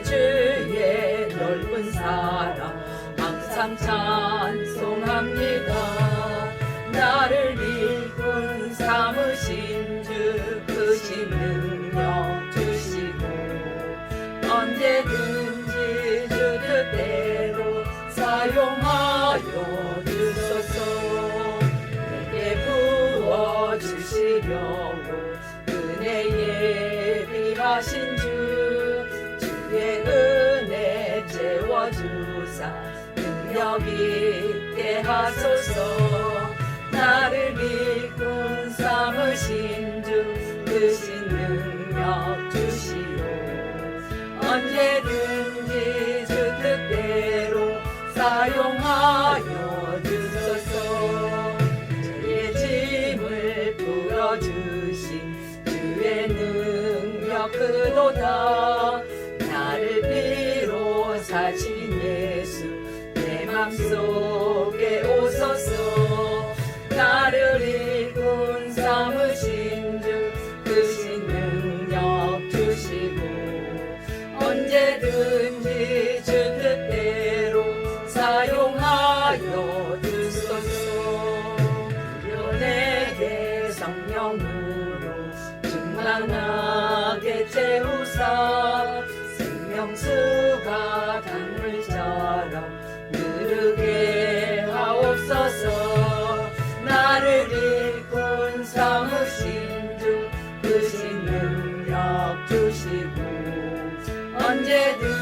이웃의 넓은 사랑 항상 찬송합니다. 나를 일꾼 삼신주, 크신 능력 주시고 언제든지 주 뜻대로 사용하여 주소서. 내게 부어주시려고 하신 주 주의 은혜 채워주사 능력 있게 하소서. 나를 일꾼 삼으신 주 크신 능력 주시오. 언제든지 주 뜻대로 사용하여 주소서. 저의 짐을 풀어주신 주의 그도다 나를 비로사신 예수 내 맘속에 오소서. 나를 일꾼 삼으신 주 크신 능력 주시고 언제든지 주 뜻대로 사용하여 주소서. 연에게 성령으로 충만하 흐르게 하옵소서. 나를 일꾼 삼으신 주 크신 능력 주시고 언제든